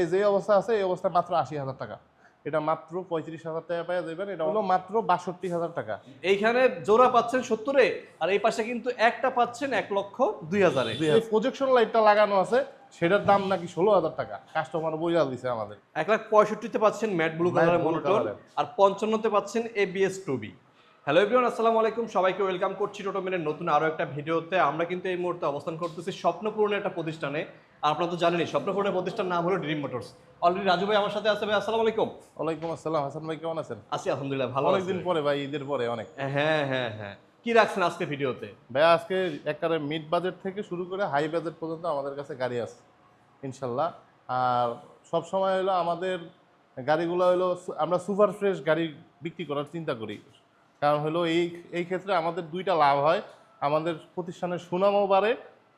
এই যে অবস্থা আছে এই অবস্থা মাত্র আশি হাজার টাকা। এটা মাত্র পঁয়ত্রিশ হাজার টাকা পাওয়া দেবেন এটা হলো মাত্র বাষট্টি হাজার টাকা। এইখানে জোড়া পাচ্ছেন সত্তরে আর এই পাশে কিন্তু একটা পাচ্ছেন এক লক্ষ দুই হাজারে। প্রজেকশন লাইটটা লাগানো আছে সেটার দাম নাকি ষোলো হাজার টাকা। কাস্টমার বইয়া দিছে আমাদের। এক লাখ পঁয়ষট্টিতে পাচ্ছেন ম্যাট ব্লু কালারের blue আর পঞ্চান্নতে পাচ্ছেন ABS two B hello everyone আসসালামু আলাইকুম। সবাইকে ওয়েলকাম করছি টোটোমেনের নতুন আরও একটা ভিডিওতে। আমরা কিন্তু এই মুহূর্তে অবস্থান করতেছি স্বপ্নপূরণের একটা প্রতিষ্ঠানে। আর আপনারা তো জানেনই স্বপ্নপূরণের প্রতিষ্ঠান নাম হলো ড্রিম মোটরস অলরেডি রাজু ভাই আমার সাথে আছে ভাই আসসালামু আলাইকুম। ওয়ালাইকুম আসসালাম। হাসান ভাই কেমন আছেন? আছি আলহামদুলিল্লাহ ভালো অনেকদিন পরে ভাই ঈদের পরে অনেক। হ্যাঁ হ্যাঁ হ্যাঁ। কি রাখছেন আজকে ভিডিওতে? ভাই আজকে একবারে মিড বাজেট থেকে শুরু করে হাই বাজেট পর্যন্ত আমাদের কাছে গাড়ি আছে ইনশাল্লাহ আর সব সময় হলো আমাদের গাড়িগুলো হলো আমরা সুপার ফ্রেশ গাড়ি বিক্রি করার চিন্তা করি। কারণ হলো এই এই ক্ষেত্রে আমাদের দুইটা লাভ হয়। আমাদের প্রতিষ্ঠানের সুনামও বাড়ে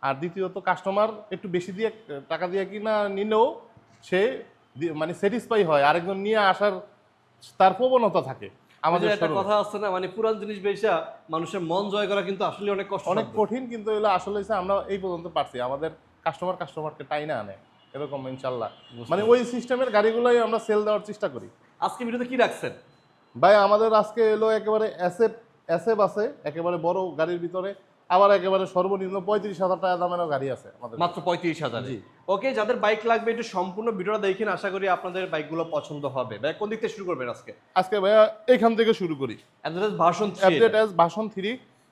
আর দ্বিতীয়ত কাস্টমার একটু বেশি দিয়ে টাকা দিয়ে কিনা নিলেও সে মানে স্যাটিসফাই হয় আরেকজন নিয়ে আসার তার প্রবণতা থাকে আমাদের আমাদের একটা কথা আছে না মানে পুরান জিনিস বেশা মানুষের মন জয় করা কিন্তু আসলে অনেক কষ্ট অনেক কঠিন কিন্তু এগুলো আসলে আমরা এই পর্যন্ত পারছি আমাদের কাস্টমার কাস্টমারকে টাইনা আনে এরকম ইনশাল্লাহ। মানে ওই সিস্টেমের গাড়িগুলোই আমরা সেল দেওয়ার চেষ্টা করি। আজকে ভিডিওতে কি রাখছেন? ভাই আমাদের আজকে এলো একেবারে অ্যাসেপ অ্যাসেপ আছে একেবারে বড় গাড়ির ভিতরে। আবার একেবারে সর্বনিম্ন পঁয়ত্রিশ হাজার টাকা দামেরও গাড়ি আছে আমাদের মাত্র পঁয়ত্রিশ হাজার। জি। ওকে যাদের বাইক লাগবে একটু সম্পূর্ণ ভিডিওটা দেখেন আশা করি আপনাদের বাইকগুলো পছন্দ হবে। ভাই কোন দিক থেকে শুরু করবেন আজকে? আজকে ভাইয়া এখান থেকে শুরু করি। অ্যাড্রেস অ্যাপডেট অ্যাজ ভাষণ থ্রি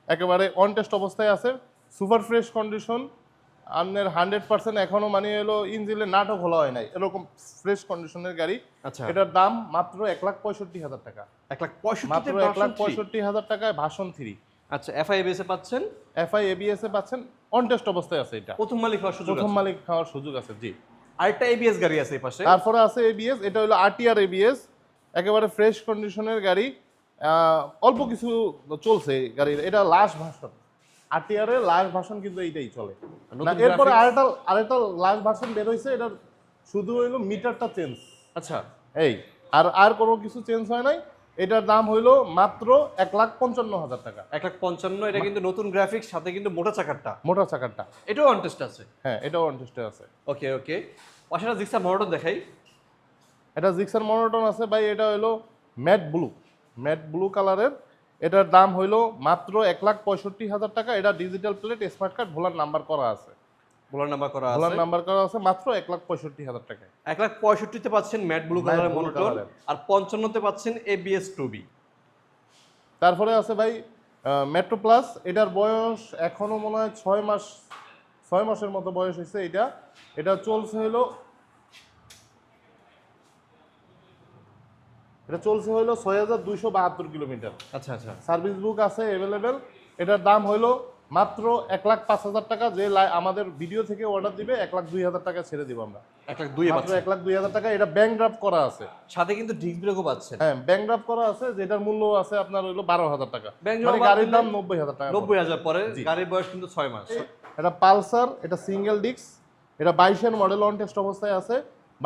একেবারে অন টেস্ট অবস্থায় আছে সুপার ফ্রেশ কন্ডিশন আপনার হান্ড্রেড পার্সেন্ট এখনও মানে এলো ইঞ্জিনের নাটক খোলা হয় নাই। এরকম ফ্রেশ কন্ডিশনের গাড়ি। আচ্ছা। এটার দাম মাত্র এক লাখ পঁয়ষট্টি হাজার টাকা। এক লাখ পঁয়ষট্টি মাত্র এক লাখ পঁয়ষট্টি হাজার টাকায় ভাষণ থ্রি আচ্ছা এফআইএবিএস এ পাচ্ছেন? এফআই এবিএস এ পাচ্ছেন অন টেস্ট অবস্থায় আছে এটা। প্রথম মালিক হওয়ার সুযোগ প্রথম মালিক হওয়ার সুযোগ আছে জি। আরেকটা এবিএস গাড়ি আছে এই পাশে? তারপরে আছে এবিএস এটা হলো আরটিআর এবিএস একেবারে ফ্রেশ কন্ডিশনের গাড়ি। আহ, অল্প কিছু চলছে গাড়ির এটা লাস্ট ভার্সন আরটিআর এর লাস্ট ভার্সন কিন্তু এইটাই চলে। এরপরে আরেকটা আরেকটা লাস্ট ভার্সন বের হয়েছে এটার শুধু হইল মিটারটা চেঞ্জ আচ্ছা। এই আর আর কোনো কিছু চেঞ্জ হয় নাই। এটার দাম হইল মাত্র এক লাখ পঞ্চান্ন হাজার টাকা। এক লাখ পঞ্চান্ন এটা কিন্তু নতুন গ্রাফিক্স সাথে কিন্তু মোটা চাকারটা। মোটর চাকারটা। এটাও অনটেস্ট আছে? হ্যাঁ এটাও অনটেস্টে আছে। ওকে ওকে পাশে জিক্সা মডেল দেখাই। এটা জিক্সার মনোটন আছে ভাই এটা হইল ম্যাট ব্লু ম্যাট ব্লু কালারের এটার দাম হইল মাত্র এক লাখ পঁয়ষট্টি হাজার টাকা। এটা ডিজিটাল প্লেট স্মার্ট কার্ড ভোলার নাম্বার করা আছে। ভোলার নাম্বার করা ভোলার নাম্বার করা আছে মাত্র এক লাখ পঁয়ষট্টি হাজার টাকায়। এক লাখ পঁয়ষট্টিতে পাচ্ছেন ম্যাট ব্লু কালারের আর পঞ্চান্নতে পাচ্ছেন এবিএস টু বি তারপরে আছে ভাই মেট্রো প্লাস এটার বয়স এখনও মনে হয় ছয় মাস ছয় মাসের মতো বয়স হয়েছে এটা। এটা চলছে হলো এটা চলছে হলো ছয় হাজার দুইশো বাহাত্তর কিলোমিটার। আচ্ছা আচ্ছা। সার্ভিস বুক আছে অ্যাভেলেবেল এটার দাম হইল মাত্র এক লাখ পাঁচ হাজার টাকা। যে আমাদের ভিডিও থেকে অর্ডার দিবে এক লাখ দুই হাজার টাকা ছেড়ে দিব আমরা। এক লাখ দুই মাত্র এক লাখ দুই হাজার টাকা। এটা ব্যাংক ড্রাফট করা আছে। সাথে কিন্তু ডিস্ক ব্রেকও পাচ্ছেন। হ্যাঁ ব্যাংক ড্রাফট করা আছে যেটার মূল্য আছে আপনার হইল বারো হাজার টাকা। মানে গাড়ির দাম নব্বই হাজার টাকা নব্বই হাজার পরে গাড়ির বয়স কিন্তু ছয় মাস। এটা পালসার এটা সিঙ্গেল ডিস্ক এটা বাইশের মডেল অন টেস্ট অবস্থায় আছে।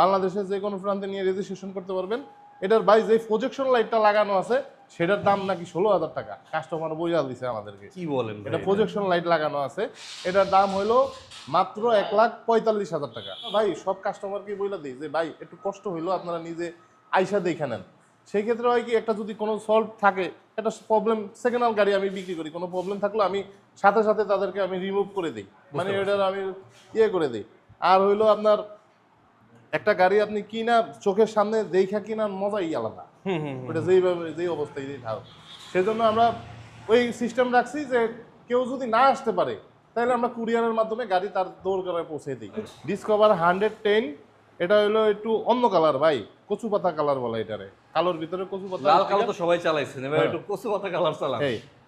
বাংলাদেশের যে কোনো প্রান্তে নিয়ে রেজিস্ট্রেশন করতে পারবেন। এটার বাই যে প্রজেকশন লাইটটা লাগানো আছে সেটার দাম নাকি ষোলো হাজার টাকা। কাস্টমার বোঝা দিছে আমাদেরকে। কি বলেন এটা ভাই? প্রজেকশন লাইট লাগানো আছে। এটার দাম হলো মাত্র এক লাখ পঁয়তাল্লিশ হাজার টাকা। ভাই সব কাস্টমারকে বলে দিই যে ভাই একটু কষ্ট হইল আপনারা নিজে আইসা দেখে নেন। সেই ক্ষেত্রে হয় কি একটা যদি কোনো সলভ থাকে একটা প্রবলেম সেকেন্ড হ্যান্ড গাড়ি আমি বিক্রি করি কোনো প্রবলেম থাকলে আমি সাথে সাথে তাদেরকে আমি রিমুভ করে দিই। মানে এটার আমি ইয়ে করে দিই। আর হইল আপনার একটা গাড়ি আপনি কিনা চোখের সামনে দেখা কিনার মজাই আলাদা। ওটা যেইভাবে যেই অবস্থায় যেই থাকুক সেজন্য আমরা ওই সিস্টেম রাখছি যে কেউ যদি না আসতে পারে তাহলে আমরা কুরিয়ারের মাধ্যমে গাড়ি তার দৌড় করে পৌঁছে দিই। ডিসকভার হান্ড্রেড টেন এটা হলো একটু অন্য কালার ভাই কচু পাতা কালার বলে এটারে। কালোর ভিতরে কচু পাতা লাল কালো তো সবাই চালাইছেন এবার হ্যাঁ। একটু কচু পাতা কালার চালান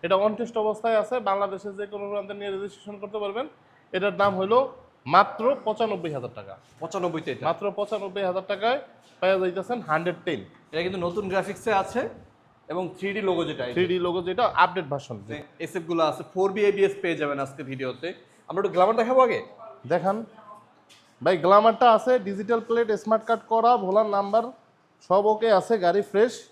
এটা অনটেস্ট অবস্থায় আছে বাংলাদেশের যে কোনো প্রান্তে নিয়ে রেজিস্ট্রেশন করতে পারবেন। এটার দাম হলো মাত্র পঁচানব্বই হাজার টাকা। পঁচানব্বইতে মাত্র পঁচানব্বই হাজার টাকায় পেয়ে যাইতেছেন হান্ড্রেড টেন। এটা কিন্তু নতুন গ্রাফিক্সে আছে এবং থ্রি ডি লোগো যেটা থ্রি ডি লোগো যেটা আপডেট ভার্সন। এসএফগুলো আছে ফোর বি এবিএস পেয়ে যাবেন আজকে ভিডিওতে। আমরা একটু গ্লামার দেখাবো আগে? দেখান। ভাই গ্লামারটা আছে ডিজিটাল প্লেট স্মার্ট কার্ড করা ভোলার নাম্বার সব ওকে আছে গাড়ি ফ্রেশ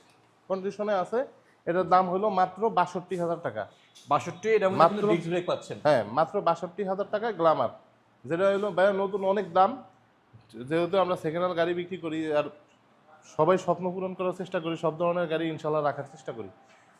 কন্ডিশনে আছে। এটার দাম হলো মাত্র বাষট্টি হাজার টাকা। বাষট্টি এটা মাত্র- মাত্র ব্রেক পাচ্ছেন। হ্যাঁ মাত্র বাষট্টি হাজার টাকা গ্লামার যেটা হলো ভাই নতুন অনেক দাম। যেহেতু আমরা সেকেন্ড হ্যান্ড গাড়ি বিক্রি করি আর সবাই স্বপ্ন পূরণ করার চেষ্টা করি সব ধরনের গাড়ি ইনশাল্লাহ রাখার চেষ্টা করি।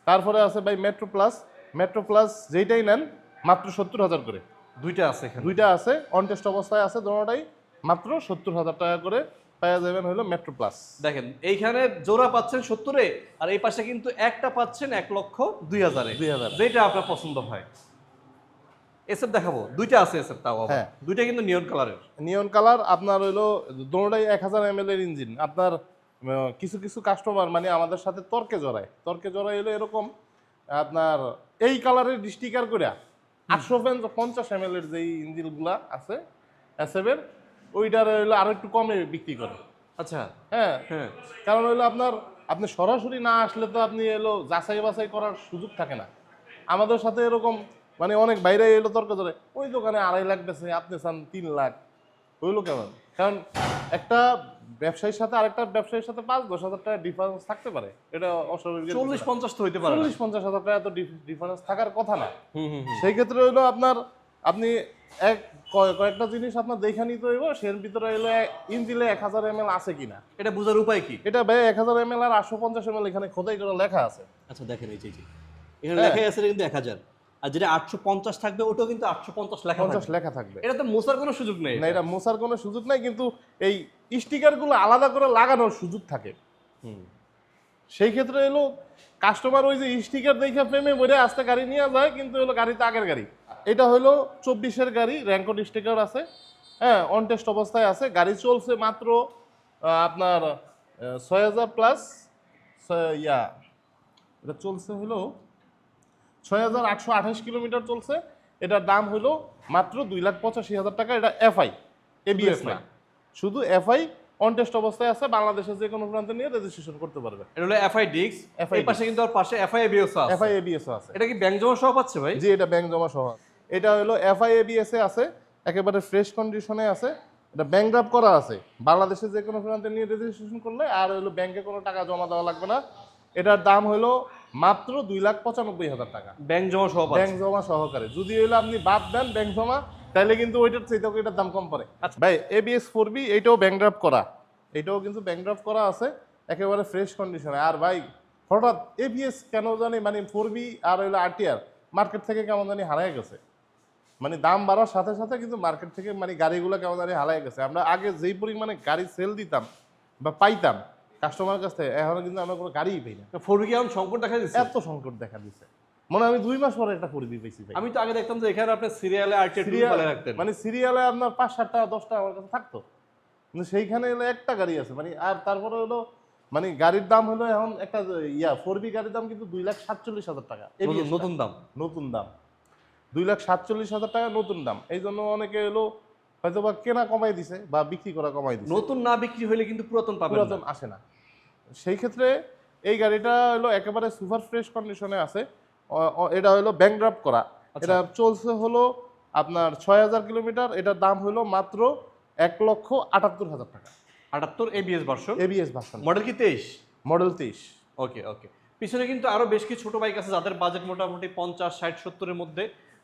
তারপরে আছে ভাই মেট্রো প্লাস মেট্রো প্লাস যেইটাই নেন মাত্র সত্তর হাজার করে। দুইটা আছে দুইটা আছে অনটেস্ট অবস্থায় আছে দুটোটাই মাত্র সত্তর হাজার টাকা করে পাওয়া যাবেন হলো মেট্রো প্লাস দেখেন এইখানে জোড়া পাচ্ছেন সত্তরে আর এই পাশে কিন্তু একটা পাচ্ছেন এক লক্ষ দুই হাজারে। 2000 যেটা আপনার পছন্দ হয়। এসব দেখাবো। দুইটা আছে এসব তাও হ্যাঁ। দুইটা কিন্তু নিয়ন কালারের নিয়ন কালার আপনার হইল দুটোটাই এক হাজার এম এর ইঞ্জিন আপনার কিছু কিছু কাস্টমার মানে আমাদের সাথে তর্কে জড়ায়। তর্কে জড়ায় হলো এরকম আপনার এই কালারের স্টিকার করে আটশো পঞ্চাশ এম এর যেই ইঞ্জিনগুলা আছে এসএফের ওইটার হইল আরও একটু কমে বিক্রি করে। আচ্ছা। হ্যাঁ। হ্যাঁ। কারণ হইল আপনার আপনি সরাসরি না আসলে তো আপনি এলো যাচাই বাছাই করার সুযোগ থাকে না। আমাদের সাথে এরকম মানে অনেক বাইরে এলো তর্ক ধরে ওই দোকানে আড়াই লাখ বেছে আপনি চান তিন লাখ। হইল কেমন? কারণ একটা ব্যবসায়ীর সাথে আরেকটা ব্যবসায়ীর সাথে পাঁচ দশ হাজার টাকা ডিফারেন্স থাকতে পারে। এটা অস্বাভাবিক চল্লিশ পঞ্চাশ তো হইতে পারে। চল্লিশ পঞ্চাশ হাজার টাকা তো ডিফারেন্স থাকার কথা না। হুম হুম হুম। সেই ক্ষেত্রে হইল আপনার আপনি এক কয়- কয়েকটা জিনিস আপনার দেখে নিতে হইব সের ভিতরে হইল ইঞ্জিলে এক হাজার এম আছে কিনা। এটা বোঝার উপায় কি? এটা ভাই এক হাজার এম আর আটশো পঞ্চাশ এম এখানে খোদাই করে লেখা আছে। আচ্ছা দেখেন এই যে এখানে হ্যাঁ। লেখাই আছে কিন্তু এক হাজার। আর যেটা আটশো পঞ্চাশ থাকবে ওটাও কিন্তু আটশো পঞ্চাশ লেখা পঞ্চাশ লেখা থাকবে। এটা তো মোছার কোনো সুযোগ নেই। না এটা মোছার কোনো সুযোগ নাই কিন্তু এই স্টিকারগুলো আলাদা করে লাগানোর সুযোগ থাকে। হুম। সেই ক্ষেত্রে এলো কাস্টমার ওই যে স্টিকার দেখে প্রেমে বলে আসতে গাড়ি নিয়ে যায় কিন্তু হলো গাড়িতে আগের গাড়ি। এটা হলো চব্বিশের গাড়ি র্যাঙ্কট স্টিকার আছে। হ্যাঁ অন টেস্ট অবস্থায় আছে। গাড়ি চলছে মাত্র আপনার ছয় হাজার প্লাস ইয়া এটা চলছে হলো ছয় হাজার আটশো আঠাশ কিলোমিটার চলছে। এটার দাম হলো মাত্র দুই লাখ পঁচাশি হাজার টাকা। এটা এফআই এবিএস না। শুধু এফআই অন টেস্ট অবস্থায় আছে বাংলাদেশের যে কোনো প্রান্তে নিয়ে রেজিস্ট্রেশন করতে পারবে। এটা হলো এফআই ডিক্স এই পাশে কিন্তু আর পাশে এফআই এবিএস আছে। এফআই এবিএস আছে। এটা কি ব্যাংক জমা সহ পাচ্ছে ভাই? জি এটা ব্যাংক জমা সহ এটা হলো এফআই এবিএস এ আছে একেবারে ফ্রেশ কন্ডিশনে আছে। এটা ব্যাংক ড্রাফট করা আছে। বাংলাদেশে যে কোনো প্রান্তে নিয়ে রেজিস্ট্রেশন করলে আর হলো ব্যাংকে কোনো টাকা জমা দেওয়া লাগবে না। এটার দাম হলো মাত্র দুই লাখ পঁচানব্বই হাজার টাকা। ব্যাংক জমা সহ ব্যাংক জমা সহকারে। যদি হইল আপনি বাদ দেন ব্যাংক জমা তাহলে কিন্তু ওইটার চাইতেও এটার দাম কম পড়ে। আচ্ছা। ভাই এবিএস ফোর বি এইটাও ব্যাংক ড্রাফট করা। এইটাও কিন্তু ব্যাংক ড্রাফট করা আছে একেবারে ফ্রেশ কন্ডিশনে আর ভাই হঠাৎ এবিএস কেন জানি মানে ফোর বি আর হইল আরটিআর মার্কেট থেকে কেমন জানি হারায় গেছে। মানে দাম বাড়ার সাথে সাথে কিন্তু মার্কেট থেকে মানে গাড়িগুলো কেমন জানি হারায় গেছে। আমরা আগে যেই পরিমাণে গাড়ি সেল দিতাম বা পাইতাম কাস্টমার কাছ থেকে এখন কিন্তু আমরা কোনো গাড়িই পাই না। ফোর কি এখন সংকট দেখা দিচ্ছে? এত সংকট দেখা দিচ্ছে। মানে আমি দুই মাস পরে একটা ফোর বি পেয়েছি আমি তো আগে দেখতাম যে এখানে আপনি সিরিয়ালে রাখতেন। মানে সিরিয়ালে আপনার পাঁচ সাতটা দশটা আমার কাছে থাকতো। কিন্তু সেইখানে হলো একটা গাড়ি আছে। মানে আর তারপরে হলো মানে গাড়ির দাম হলো এখন একটা ইয়া ফোর বি গাড়ির দাম কিন্তু দুই লাখ সাতচল্লিশ হাজার টাকা। নতুন- নতুন দাম। নতুন দাম। দুই লাখ সাতচল্লিশ হাজার টাকা নতুন দাম। এই জন্য অনেকে হলো হয়তো বা কেনা কমাই দিছে বা বিক্রি করা কমাই দিছে। নতুন না বিক্রি হলে কিন্তু পুরাতন পাবেন পুরাতন আসে না। সেই ক্ষেত্রে এই গাড়িটা হলো একেবারে সুপার ফ্রেশ কন্ডিশনে আছে। এটা হলো ব্যাংক ড্রাফট করা। এটা চলছে হলো আপনার ছয় হাজার কিলোমিটার। এটার দাম হলো মাত্র এক লক্ষ আটাত্তর হাজার টাকা। আটাত্তর ABS version ABS version model কি তেইশ? মডেল তেইশ। ওকে ওকে। পিছনে কিন্তু আরও বেশ কিছু ছোট বাইক আছে যাদের বাজেট মোটামুটি পঞ্চাশ ষাট সত্তরের মধ্যে।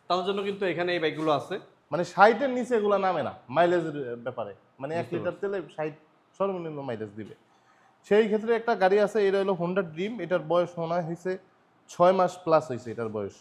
তাদের জন্য কিন্তু এখানে এই বাইকগুলো আছে। মানে ষাটের নিচে এগুলো নামে না মাইলেজের ব্যাপারে। মানে এক লিটার তেলে ষাট সর্বনিম্ন মাইলেজ দিবে। সেই ক্ষেত্রে একটা গাড়ি আছে এটা হলো হোন্ডা ড্রিম এটার বয়স মনে হয়েছে ছয় মাস প্লাস হয়েছে এটার বয়স।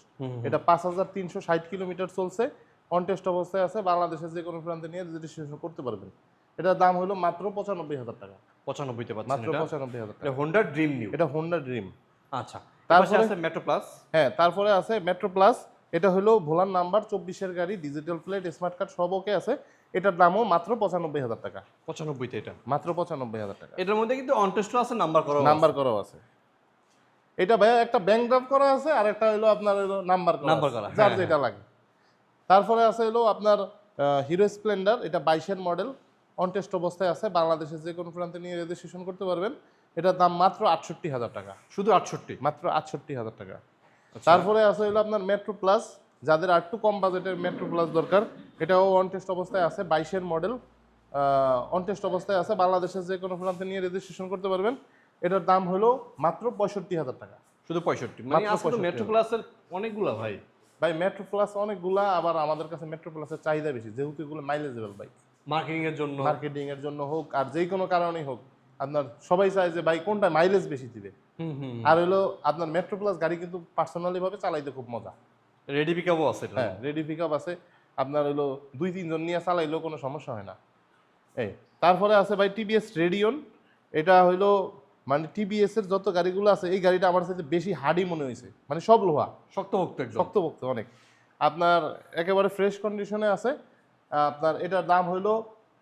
এটা পাঁচ হাজার তিনশো ষাট কিলোমিটার চলছে অনটেস্ট অবস্থায় আছে বাংলাদেশের যে কোনো প্রান্তে নিয়ে রেজিস্ট্রেশন করতে পারবেন। এটার দাম হলো মাত্র পঁচানব্বই হাজার টাকা। পঁচানব্বইতে পাচ্ছেন মাত্র পঁচানব্বই হাজার টাকা। হোন্ডা ড্রিম নিউ এটা হোন্ডা ড্রিম আচ্ছা। তারপরে- তারপরে আছে মেট্রো প্লাস হ্যাঁ তারপরে আছে মেট্রো প্লাস এটা হলো ভোলার নাম্বার চব্বিশের গাড়ি ডিজিটাল প্লেট স্মার্ট কার্ড সব ওকে আছে। এটার দামও মাত্র পঁচানব্বই হাজার টাকা। পঁচানব্বইতে এটা? মাত্র পঁচানব্বই হাজার টাকা। এটার মধ্যে কিন্তু অনটেস্টও আছে নাম্বার করা নাম্বার করাও আছে। এটা ভাইয়া একটা ব্যাংক ড্রাফট করা আছে আর একটা হলো আপনার হলো নাম্বার করা নাম্বার করা, যার হ্যাঁ, যেটা লাগে। তারপরে আছে হলো আপনার হিরো স্প্লেন্ডার এটা বাইশের মডেল অনটেস্ট অবস্থায় আছে। বাংলাদেশের যে কোনো প্রান্তে নিয়ে রেজিস্ট্রেশন করতে পারবেন। এটার দাম মাত্র আটষট্টি হাজার টাকা। শুধু আটষট্টি? মাত্র আটষট্টি হাজার টাকা। তারপরে আছে হলো আপনার মেট্রো প্লাস যাদের আর একটু কম বাজেটের মেট্রো প্লাস দরকার। এটাও অন টেস্ট অবস্থায় আছে বাইশের মডেল অন টেস্ট অবস্থায় আছে বাংলাদেশের যে কোনো প্রান্তে নিয়ে রেজিস্ট্রেশন করতে পারবেন। এটার দাম হলো মাত্র পঁয়ষট্টি হাজার টাকা। শুধু পঁয়ষট্টি। মানে মাত্র আজকে তো 65 মেট্রো প্লাসের অনেকগুলা ভাই। ভাই মেট্রো প্লাস অনেকগুলা আবার আমাদের কাছে মেট্রো প্লাসের চাহিদা বেশি যেহেতু এগুলো মাইলেজেবল বাইক মার্কেটিং এর জন্য। মার্কেটিং এর জন্য হোক আর যেই কোনো কারণেই হোক। আপনার সবাই চায় যে ভাই কোনটা মাইলেজ বেশি দিবে? হুম হুম আর হলো আপনার মেট্রো প্লাস গাড়ি কিন্তু পার্সোনালি ভাবে চালাইতে খুব মজা। রেডি পিকআপও আছে হ্যাঁ রেডি পিক আপ আছে। আপনার হলো দুই তিনজন নিয়ে চালাইলেও কোনো সমস্যা হয় না। এই তারপরে আছে ভাই টিভিএস রেডিয়ন এটা হইল মানে টিভিএস এর যত গাড়িগুলো আছে এই গাড়িটা আমার সাথে বেশি হার্ডি মনে হয়েছে। মানে সব লোহা। শক্তভক্ত একদম। শক্তপোক্ত অনেক। আপনার একেবারে ফ্রেশ কন্ডিশনে আছে। আপনার এটার দাম হইল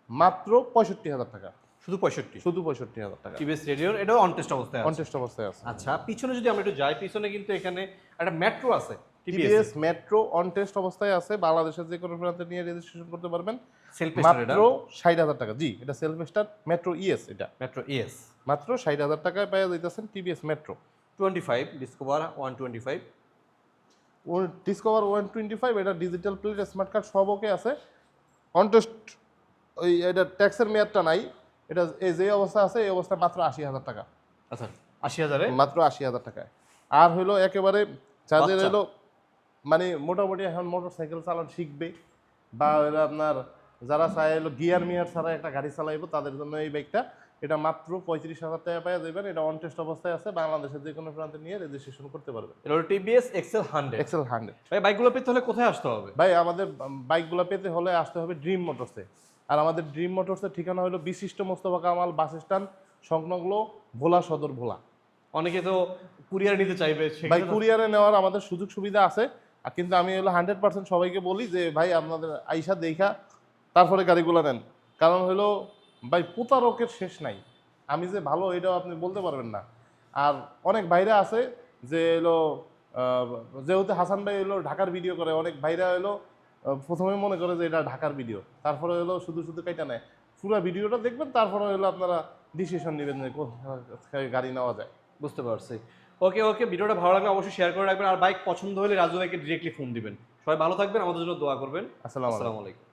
মাত্র পঁয়ষট্টি হাজার টাকা। শুধু পঁয়ষট্টি। শুধু পঁয়ষট্টি হাজার টাকা। টিভিএস রেডিওর এটাও অনটেস্ট অবস্থায় আছে। কন্টেস্ট অবস্থায় আছে। আচ্ছা পিছনে যদি আমরা একটু যাই পিছনে কিন্তু এখানে একটা মেট্রো আছে টিভিএস মেট্রো অন টেস্ট অবস্থায় আছে বাংলাদেশের যে কোনো প্রান্তে নিয়ে রেজিস্ট্রেশন করতে পারবেন। মাত্র ষাট হাজার টাকা। জি এটা সেলফ স্টার মেট্রো ইএস এটা। মেট্রো ইএস মাত্র ষাট হাজার টাকায় পেয়ে যাইতেছেন TVS Metro twenty five Discover one twenty five Discover one twenty five এটা ডিজিটাল প্লেট স্মার্ট কার্ড সব ওকে আছে। অন টেস্ট ওই এটা ট্যাক্সের মেয়াদটা নাই। এটা এই যে অবস্থা আছে এই অবস্থা মাত্র আশি হাজার টাকা। আচ্ছা আশি হাজারে? মাত্র আশি হাজার টাকায়। আর হইল একেবারে যাদের বাচ্চা। হলো মানে মোটামুটি এখন মোটর সাইকেল চালানো শিখবে বা হলো আপনার যারা চায় হলো গিয়ার মিয়ার ছাড়া একটা গাড়ি চালাইবো তাদের জন্য এই বাইকটা। এটা মাত্র পঁয়ত্রিশ হাজার টাকা পাওয়া যাবেন এটা অন টেস্ট অবস্থায় আছে বাংলাদেশের যে কোনো প্রান্তে নিয়ে রেজিস্ট্রেশন করতে পারবেন। এটা হলো TVS Excel hundred Excel hundred ভাই বাইকগুলো পেতে হলে কোথায় আসতে হবে? ভাই আমাদের বাইকগুলো পেতে হলে আসতে হবে ড্রিম মোটরসে আর আমাদের ড্রিম মোটরসের ঠিকানা হলো বিশিষ্ট মোস্তফা কামাল বাস স্ট্যান্ড সংলগ্ন ভোলা সদর ভোলা। অনেকে তো কুরিয়ার নিতে চাইবে ভাই কুরিয়ারে নেওয়ার আমাদের সুযোগ সুবিধা আছে আর কিন্তু আমি হলো হান্ড্রেড পার্সেন্ট সবাইকে বলি যে ভাই আপনাদের আইসা দেখা তারপরে গাড়িগুলো নেন। কারণ হলো ভাই প্রতারকের শেষ নাই। আমি যে ভালো এটাও আপনি বলতে পারবেন না। আর অনেক বাইরে আছে যে এলো যেহেতু হাসান ভাই এলো ঢাকার ভিডিও করে অনেক বাইরে এলো প্রথমে মনে করে যে এটা ঢাকার ভিডিও তারপরে হলো শুধু শুধু কাইটা নেয়। পুরো ভিডিওটা দেখবেন তারপরে হলো আপনারা ডিসিশন নেবেন যে কোথায় গাড়ি নেওয়া যায়। বুঝতে পারছি। ওকে ওকে ভিডিওটা ভালো লাগলে অবশ্যই শেয়ার করে রাখবেন। আর বাইক পছন্দ হলে রাজু ভাইকে ডিরেক্টলি ফোন দিবেন। সবাই ভালো থাকবেন আমাদের জন্য দোয়া করবেন। আসসালামু আলাইকুম।